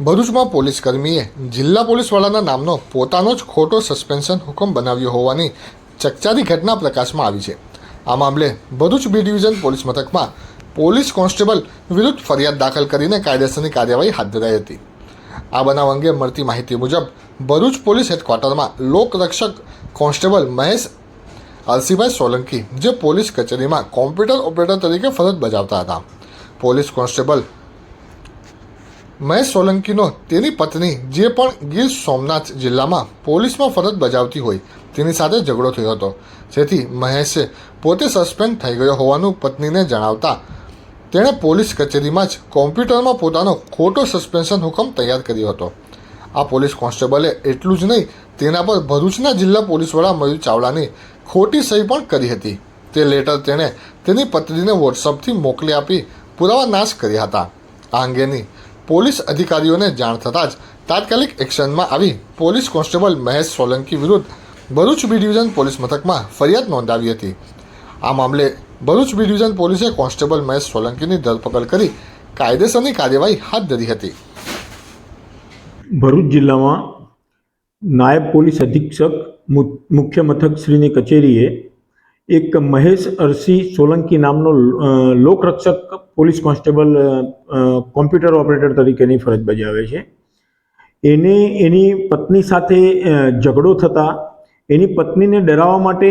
ભરૂચમાં પોલીસ કર્મીએ જિલ્લા પોલીસ વડાના નામનો પોતાનો જ ખોટો સસ્પેન્શન હુકમ બનાવ્યો હોવાની ચકચારી ઘટના પ્રકાશમાં આવી છે. આ મામલે ભરૂચ બી ડિવિઝન પોલીસ મથકમાં પોલીસ કોન્સ્ટેબલ વિરુદ્ધ ફરિયાદ દાખલ કરીને કાયદેસરની કાર્યવાહી હાથ ધરાઈ હતી. આ બનાવ અંગે મળતી માહિતી મુજબ, ભરૂચ પોલીસ હેડક્વાર્ટરમાં લોકરક્ષક કોન્સ્ટેબલ મહેશ અલસીભાઈ સોલંકી, જે પોલીસ કચેરીમાં કોમ્પ્યુટર ઓપરેટર તરીકે ફરજ બજાવતા હતા. પોલીસ કોન્સ્ટેબલ મહેશ સોલંકીનો તેની પત્ની, જે પણ ગીર સોમનાથ જિલ્લામાં પોલીસમાં ફરજ બજાવતી હોય, તેની સાથે ઝઘડો થયો હતો. જેથી મહેશે પોતે સસ્પેન્ડ થઈ ગયો હોવાનું પત્નીને જણાવતા તેણે પોલીસ કચેરીમાં જ કોમ્પ્યુટરમાં પોતાનો ખોટો સસ્પેન્શન હુકમ તૈયાર કર્યો હતો. આ પોલીસ કોન્સ્ટેબલે એટલું જ નહીં, તેના પર ભરૂચના જિલ્લા પોલીસ વડા મયુર ચાવડાની ખોટી સહી પણ કરી હતી. તે લેટર તેણે તેની પત્નીને વોટ્સઅપથી મોકલી આપી પુરાવા નાશ કર્યા હતા. આ અંગેની પોલીસ અધિકારીઓને જાણ થતાં જ તાત્કાલિક એક્શનમાં આવી પોલીસ કોન્સ્ટેબલ મહેશ સોલંકી વિરુદ્ધ ભરૂચ બી ડિવિઝન પોલીસ મથકમાં ફરિયાદ નોંધાવી હતી. આ મામલે ભરૂચ બી ડિવિઝન પોલીસે કોન્સ્ટેબલ મહેશ સોલંકીની ધરપકડ કરી કાયદેસરની કાર્યવાહી હાથ ધરી હતી. ભરૂચ જિલ્લામાં નાયબ પોલીસ અધિક્ષક મુખ્ય મથક શ્રીની કચેરીએ એક મહેશ અરસી સોલંકી નામનો લોકરક્ષક પોલીસ કોન્સ્ટેબલ કોમ્પ્યુટર ઓપરેટર તરીકેની ફરજ બજાવે છે. એને, એની પત્ની સાથે ઝઘડો થતાં, એની પત્નીને ડરાવવા માટે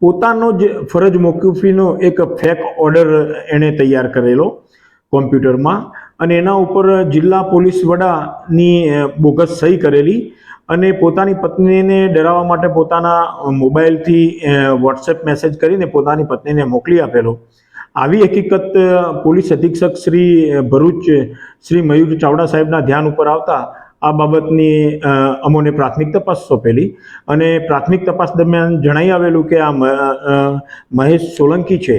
પોતાનો જ ફરજ મોકૂફીનો એક ફેક ઓર્ડર એણે તૈયાર કરેલો કોમ્પ્યુટરમાં. અને એના ઉપર જિલ્લા પોલીસ વડાની બોગસ સહી કરેલી અને પોતાની પત્નીને ડરાવવા માટે પોતાના મોબાઈલથી વોટ્સએપ મેસેજ કરીને પોતાની પત્નીને મોકલી આપેલો. આવી હકીકત પોલીસ અધિક્ષક શ્રી ભરૂચ શ્રી મયુર ચાવડા સાહેબના ધ્યાન ઉપર આવતા આ બાબતની અમોને પ્રાથમિક તપાસ સોંપેલી અને પ્રાથમિક તપાસ દરમિયાન જણાઈ આવેલું કે આ મહેશ સોલંકી છે.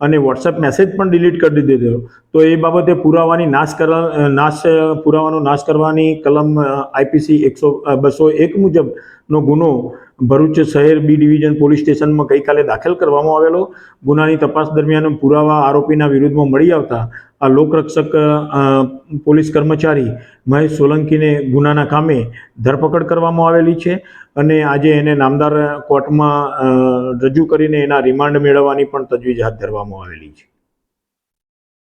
અને વોટ્સએપ મેસેજ પણ ડિલીટ કરી દીધેલો તો એ બાબતે પુરાવાની નાશ કરવા, નાશ, પુરાવાનો નાશ કરવાની કલમ આઈપીસી એકસો બસો એક મુજબનો ગુનો ભરૂચ શહેર બી ડિવિઝન પોલીસ સ્ટેશનમાં ગઈકાલે દાખલ કરવામાં આવેલો. ગુનાની તપાસ દરમિયાન પુરાવા આરોપીના વિરુદ્ધમાં મળી આવતા આ લોકરક્ષક પોલીસ કર્મચારી મહેશ સોલંકીને ગુનાના કામે ધરપકડ કરવામાં આવેલી છે અને આજે એને નામદાર કોર્ટમાં રજૂ કરીને એના રિમાન્ડ મેળવવાની પણ તજવીજ હાથ ધરવામાં આવેલી છે.